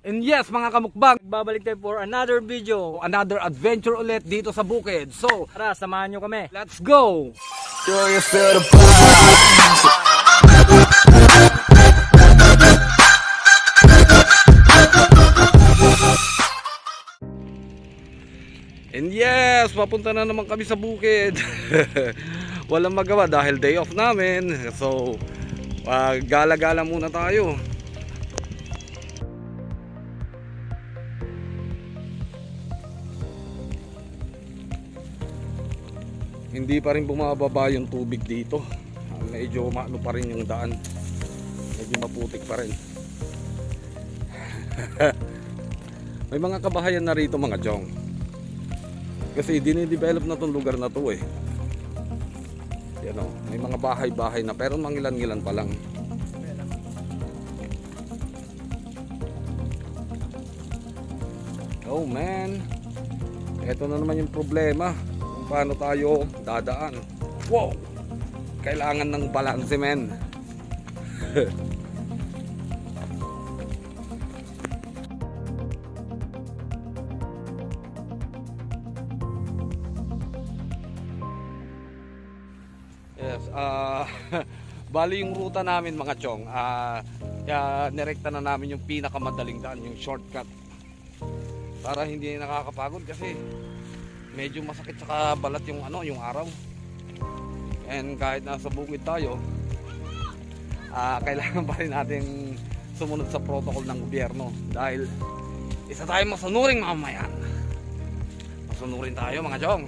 And yes, mga kamukbang, Babalik tayo for another video. another adventure ulit dito sa bukid. So, Tara, samahan nyo kami. let's go! Curious to the point. And yes, papunta na naman kami sa bukid. Walang magawa dahil day off namin. So, uh, gala-gala muna tayo. Hindi pa rin bumababa yung tubig dito. Ah, Medyo maano pa rin yung daan. Medyo maputik pa rin. May mga kabahayan na rito mga jong. Kasi dinidevelop na tong lugar na to eh. Yan o, may mga bahay-bahay na pero mangilan-ngilan pa lang. Oh man, eto na naman yung problema paano tayo dadaan. Wow! Kailangan ng balance men. Yes, ah bali yung ruta namin mga chong. Ah kaya nirekta na namin yung pinakamadaling daan, yung shortcut. Para hindi nakakapagod kasi medyo masakit sa balat yung ano, yung araw. And kahit nasa bukid tayo, ah kailangan pa rin natin sumunod sa protocol ng gobyerno dahil isa tayong masunuring mamamayan. Masunurin tayo mga chong.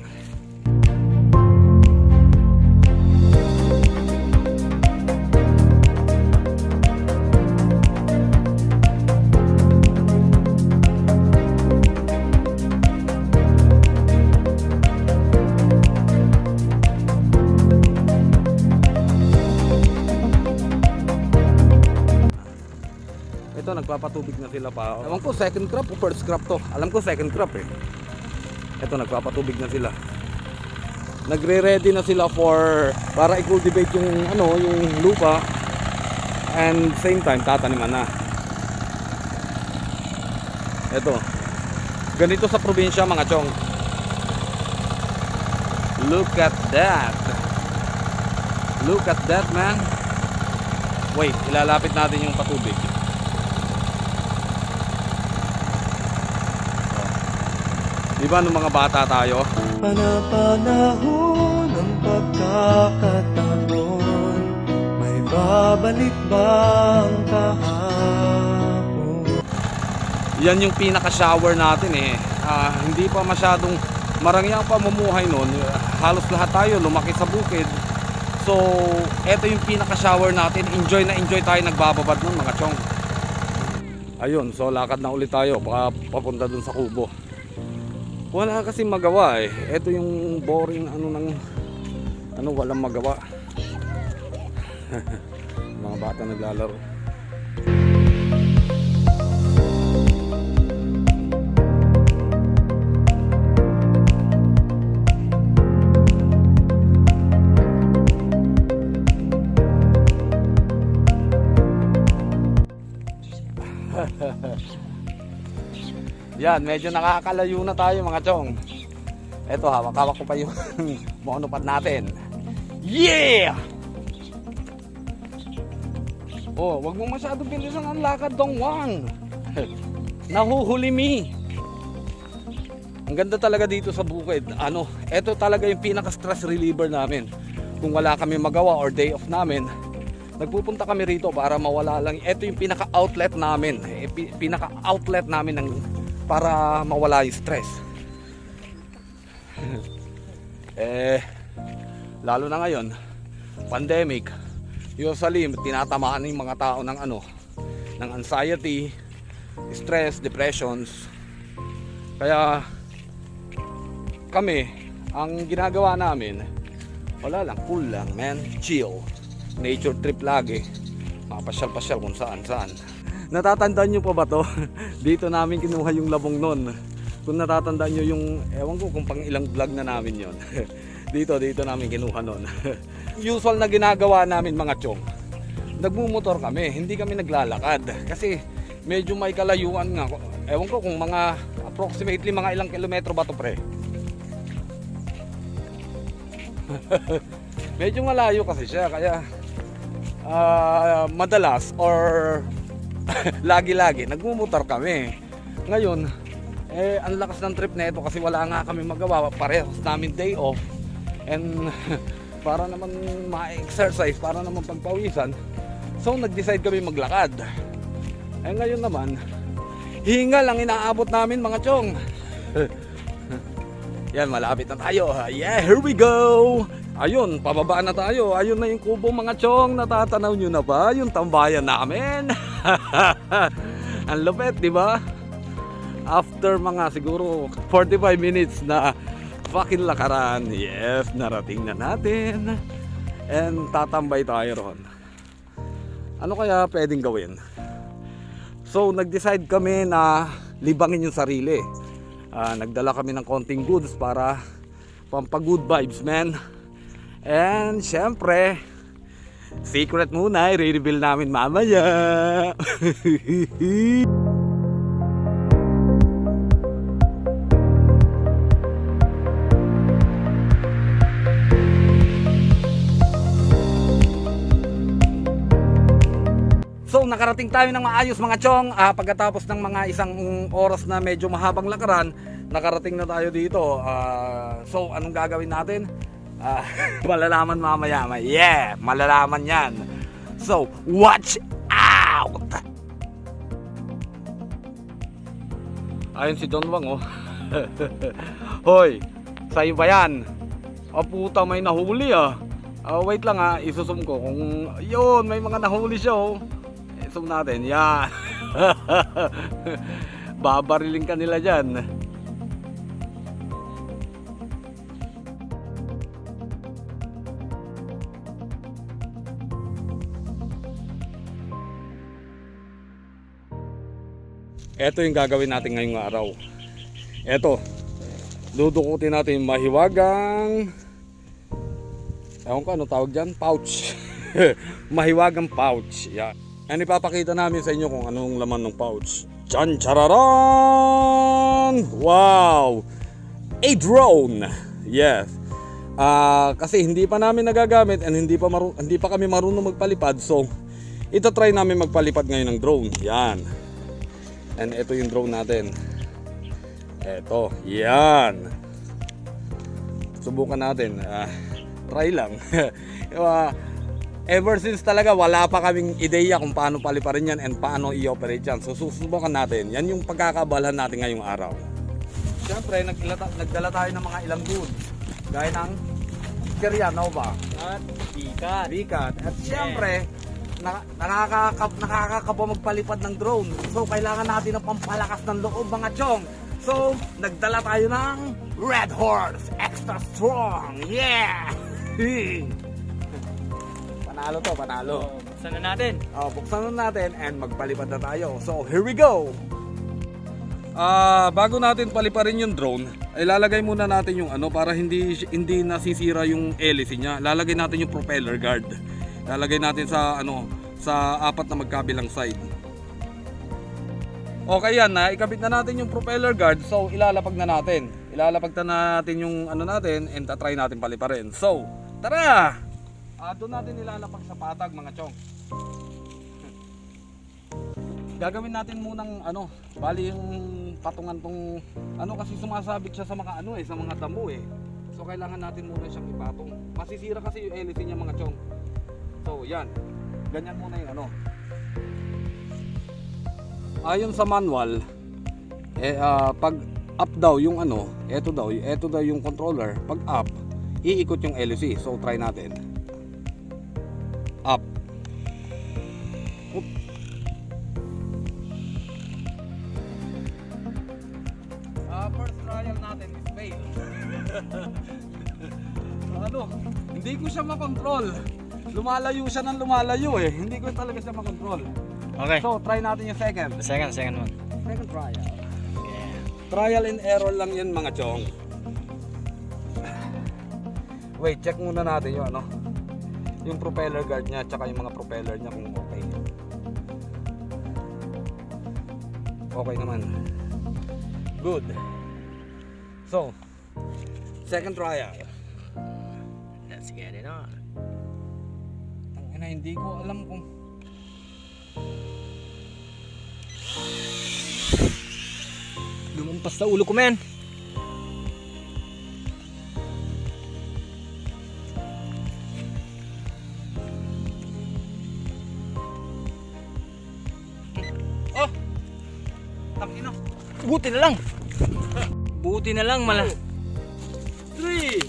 Nagpapatubig na sila pa. Ewan ko second crop o first crop to. Alam ko second crop eh. Ito nagpapatubig na sila. Nagre-ready na sila for para i-cultivate yung ano, yung lupa and same time tataniman na. Ito. Ganito sa probinsya mga chong. Look at that. Look at that man. Wait, ilalapit natin yung patubig. Di ba nung mga bata tayo? Panapanahon ng pagkakataon May babalik bang kahapon? Yan yung pinaka-shower natin eh. Ah, hindi pa masyadong marami ang pamumuhay noon. Halos lahat tayo lumaki sa bukid. So, eto yung pinaka-shower natin. Enjoy na enjoy tayo nagbababad nun mga chong. Ayun, so lakad na ulit tayo pa, papunta dun sa kubo. Wala kasi magawa eh. Ito yung boring ano ng ano walang magawa. Mga bata naglalaro. Yan, medyo nakakalayo na tayo mga chong. Eto, hawak-hawak ko pa yung monopod natin. Yeah! Oh, wag mo masyado bilisan ang lakad dong Juan. Nahuhuli mi. Ang ganda talaga dito sa bukid. Ano, eto talaga yung pinaka-stress reliever namin. Kung wala kami magawa or day off namin, nagpupunta kami rito para mawala lang. Ito yung pinaka-outlet namin. Eh, pi- Pinaka-outlet namin ng para mawala yung stress. eh, lalo na ngayon, pandemic, usually tinatamaan yung mga tao ng ano, ng anxiety, stress, depressions. Kaya kami, ang ginagawa namin, wala lang, cool lang, man, chill. Nature trip lagi. Mapasyal-pasyal kung saan saan. Natatandaan nyo pa ba to? Dito namin kinuha yung labong nun. Kung natatandaan nyo yung, ewan ko kung pang ilang vlog na namin yon. dito, dito namin kinuha nun. Usual na ginagawa namin mga chong. Nagmumotor kami, hindi kami naglalakad. Kasi medyo may kalayuan nga. Ewan ko kung mga approximately mga ilang kilometro ba to pre? medyo malayo kasi siya kaya ah, madalas or lagi-lagi nagmumotor kami. Ngayon, eh ang lakas ng trip na ito kasi wala nga kami magawa. Parehas namin day off. And para naman ma-exercise, para naman pagpawisan. So nag-decide kami maglakad. Eh ngayon naman, hingal ang inaabot namin mga chong. Yan, malapit na tayo. Yeah, here we go! Ayun, pababa na tayo. Ayun na yung kubo mga chong. Natatanaw nyo na ba? Yung tambayan namin. Ang lupet, di ba? After mga siguro 45 minutes na fucking lakaran, yes, narating na natin. And tatambay tayo ron. Ano kaya pwedeng gawin? So, nag-decide kami na libangin yung sarili. Ah, nagdala kami ng konting goods para pampa-good vibes, man. And, syempre, secret muna, i-reveal namin mamaya. So nakarating tayo ng maayos mga chong Ah, Pagkatapos ng mga isang oras na medyo mahabang lakaran Nakarating na tayo dito Ah, So anong gagawin natin? Ah, malalaman mamaya Yeah, malalaman yan So watch out! Ayun si Don Wang oh Hoy, sa'yo ba yan? Ah puta may nahuli ah Ah, wait lang ha, isusum ko kung yun, may mga nahuli siya oh. Zoom natin. Yan. Babariling ka nila dyan. Ito yung gagawin natin ngayong araw. Ito. Dudukutin natin yung mahiwagang Ewan ko ano tawag dyan? Pouch. mahiwagang pouch. Yan. Yan ipapakita namin sa inyo kung anong laman ng pouch. Chan chararan! Wow! A drone! Yes. Ah, kasi hindi pa namin nagagamit and hindi pa maru- hindi pa kami marunong magpalipad. So, ito try namin magpalipad ngayon ng drone. Yan. And ito yung drone natin. Ito. Yan. Subukan natin. Ah, try lang. Ah, ever since talaga wala pa kaming ideya kung paano paliparin yan and paano i-operate yan. So susubukan natin. Yan yung pagkakabalhan natin ngayong araw. Siyempre, nagdala, nagdala tayo ng mga ilang goods. Gaya ng Kirya Nova, At ikat. Bikat. At siyempre, na, nakakakap, nakakakapa magpalipad ng drone. So kailangan natin ng pampalakas ng loob mga chong. So, nagdala tayo ng Red Horse Extra Strong. Yeah! panalo to, panalo. So, buksan na natin. Oh, buksan na natin and magpalipad na tayo. So, here we go! Ah, bago natin paliparin yung drone, ay lalagay muna natin yung ano para hindi hindi nasisira yung hélice niya. Lalagay natin yung propeller guard. Lalagay natin sa ano sa apat na magkabilang side. Okay yan na, ikabit na natin yung propeller guard. So, ilalapag na natin. Ilalapag na natin yung ano natin and tatry natin paliparin. So, tara! Ah, doon natin ilalapag sa patag mga chong. Gagawin natin munang ano, bali yung patungan tong ano kasi sumasabit siya sa mga ano eh, sa mga damo eh. So kailangan natin muna siyang ipatong. Masisira kasi yung hélice niya mga chong. Yan. Ganyan muna yung ano. Ayon sa manual, eh ah, pag up daw yung ano, eto daw, eto daw yung controller. Pag up, iikot yung hélice. So try natin. Lumalayo siya ng lumalayo eh. Hindi ko talaga siya makontrol. Okay. So, try natin yung second. second, second one. Second trial. Trial and error lang yan mga chong. Wait, check muna natin yung ano. Yung propeller guard niya tsaka yung mga propeller niya kung okay. Okay naman. Good. So, second trial. Let's get it on. Tangina, hindi ko alam kung Lumampas sa ulo ko, men. Oh! Tangina. Buti na lang. Buti na lang, mala. Three!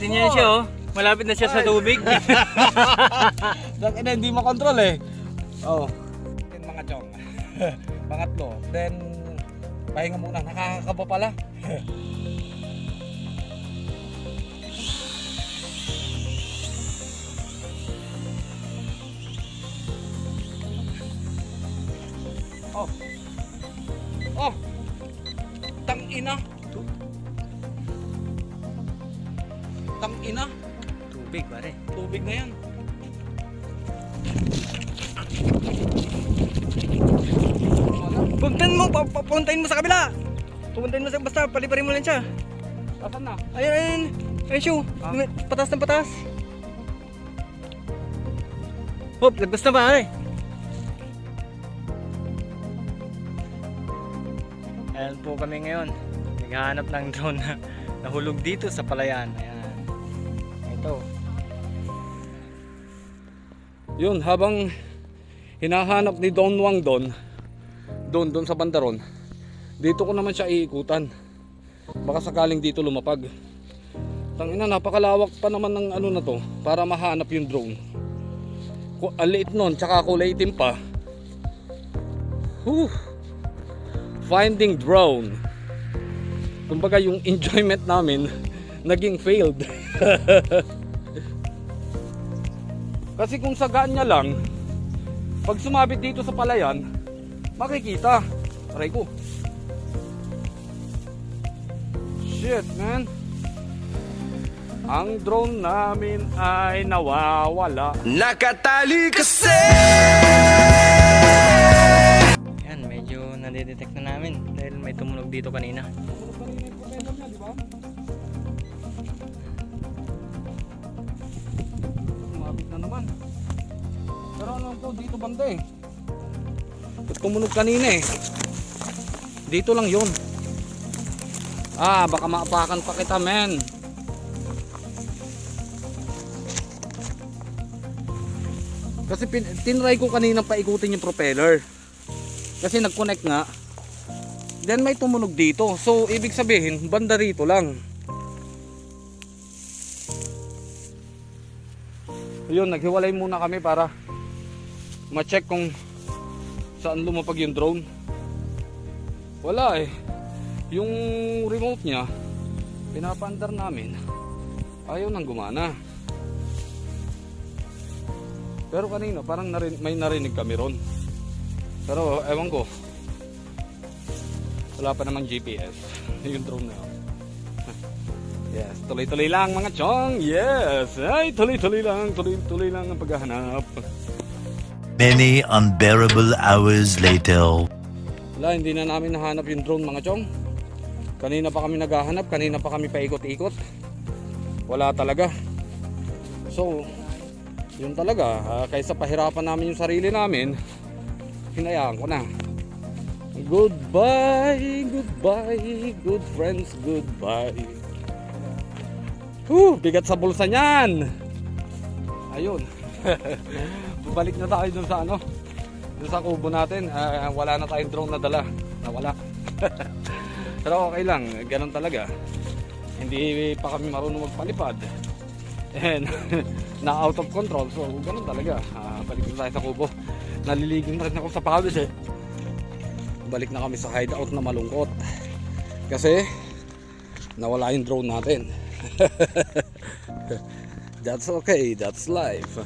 Tingnan siya, oh. Malapit na siya sa tubig. Tangina, hindi makontrol eh. Oh. Then mga chong. Pangatlo. Then, pahinga muna. Nakakakaba pala. oh. Oh. Tangina. Tangina. Tubig, pare. Tubig na yan. Wala. Puntahin mo, pa- pa- puntahin mo sa kabila. Pupuntahin mo sa basta, paliparin mo lang siya. Asan na? Ayun, ayun. Ayun, show. Ah. Patas ng patas. Hop, lagpas na pare. Ayan po kami ngayon. Naghahanap ng drone na nahulog dito sa palayan. Ayan. Ito. Yun, habang hinahanap ni Don Wang Don, doon, doon sa bandaron, dito ko naman siya iikutan. Baka sakaling dito lumapag. Tangina, napakalawak pa naman ng ano na to para mahanap yung drone. Ang liit nun, tsaka kulay itim pa. Whew. Finding drone. Kumbaga yung enjoyment namin naging failed. Kasi kung sagaan niya lang, pag sumabit dito sa palayan, makikita. Aray ko. Shit, man. Ang drone namin ay nawawala. Nakatali kasi Ayan, medyo nadidetect na namin dahil may tumunog dito kanina. Naman. Pero ano to, dito banda eh. Ba't tumunog kanina eh? Dito lang yun. Ah, baka maapakan pa kita, men. Kasi pin, tinry ko kanina paikutin yung propeller. Kasi nag-connect nga. Then may tumunog dito. So, ibig sabihin, banda rito lang. Yun, naghiwalay muna kami para ma-check kung saan lumapag yung drone. Wala eh. Yung remote niya, pinapandar namin, ayaw nang gumana. Pero kanina, parang narin, may narinig kami ron. Pero ewan ko. Wala pa namang GPS. yung drone na yun. Yes, tuloy-tuloy lang mga chong. Yes, ay tuloy-tuloy lang, tuloy-tuloy lang ang paghahanap. Many unbearable hours later. Wala, hindi na namin nahanap yung drone mga chong. Kanina pa kami naghahanap, kanina pa kami paikot-ikot. Wala talaga. So, yun talaga. ah, kaysa pahirapan namin yung sarili namin, hinayaan ko na. Goodbye, goodbye, good friends, goodbye. Whew, bigat sa bulsa niyan. Ayun. Balik na tayo dun sa ano, dun sa kubo natin. Ah, wala na tayong drone na dala. Nawala. Pero okay lang, ganun talaga. Hindi pa kami marunong magpalipad. And na out of control. So ganun talaga. Ah, balik na tayo sa kubo. Naliligin na rin ako sa pawis eh. Balik na kami sa hideout na malungkot. Kasi nawala yung drone natin. that's okay, that's life.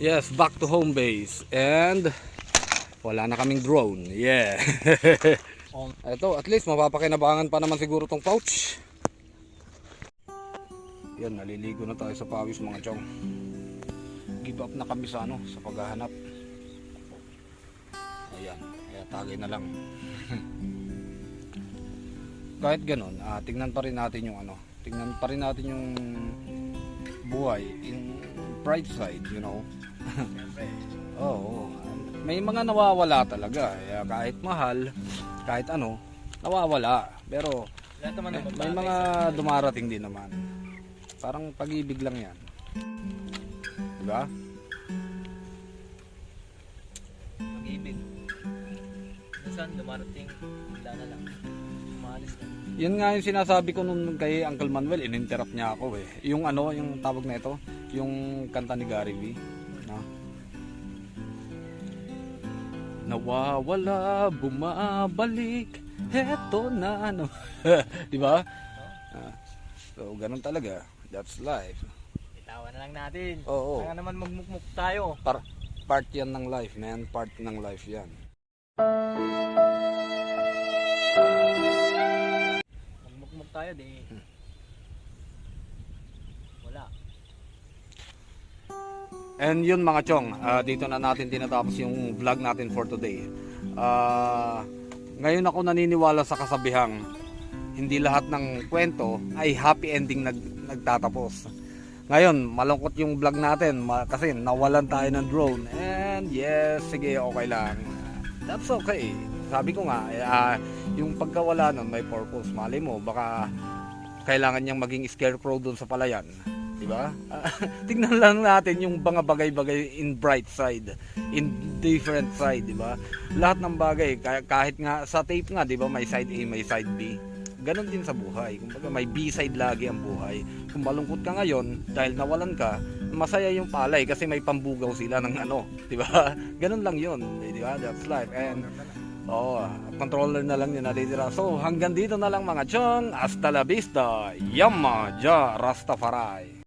Yes, back to home base. And wala na kaming drone. Yeah. Ito, at least mapapakinabangan pa naman siguro tong pouch. Yan, naliligo na tayo sa pawis mga chong. Give up na kami sa ano, sa paghahanap. Ayan, kaya tagay na lang. Kahit ganun, ah, tingnan pa rin natin yung ano, tingnan pa rin natin yung buhay in bright side, you know. Oo. May mga nawawala talaga. Kaya kahit mahal, kahit ano, nawawala. Pero ng may mga dumarating din naman. Parang pag-ibig lang yan. Diba? Dumarating, bigla na lang. Umalis na. Yan nga yung sinasabi ko nung kay Uncle Manuel, ininterrupt niya ako eh. Yung ano, yung tawag na ito, yung kanta ni Gary V. No? Nawawala, bumabalik, heto na ano. Di ba? Ah, so, ganun talaga. That's life. Itawan na lang natin. Oo. Kaya naman magmukmuk tayo. Par part yan ng life, man. Part ng life yan. Magmukmuk tayo, di. Wala. And yun mga chong, ah, dito na natin tinatapos yung vlog natin for today. Ah, ngayon ako naniniwala sa kasabihang hindi lahat ng kwento ay happy ending nag, nagtatapos. Ngayon, malungkot yung vlog natin kasi nawalan tayo ng drone. And yes, sige, okay lang. That's okay. Sabi ko nga, ah, yung pagkawala nun may purpose. Mali mo, baka kailangan niyang maging scarecrow doon sa palayan. Di ba? tignan lang natin yung mga bagay-bagay in bright side, in different side, di ba? Lahat ng bagay, kah- kahit nga sa tape nga, di ba, may side A, may side B. Ganon din sa buhay. Kumbaga may B side lagi ang buhay. Kung malungkot ka ngayon dahil nawalan ka, masaya yung palay kasi may pambugaw sila ng ano, di ba? Ganon lang 'yon, di ba? That's life. And Oh, controller na lang yung natitira. So, hanggang dito na lang mga chong. Hasta la vista. Yama ja Rastafari.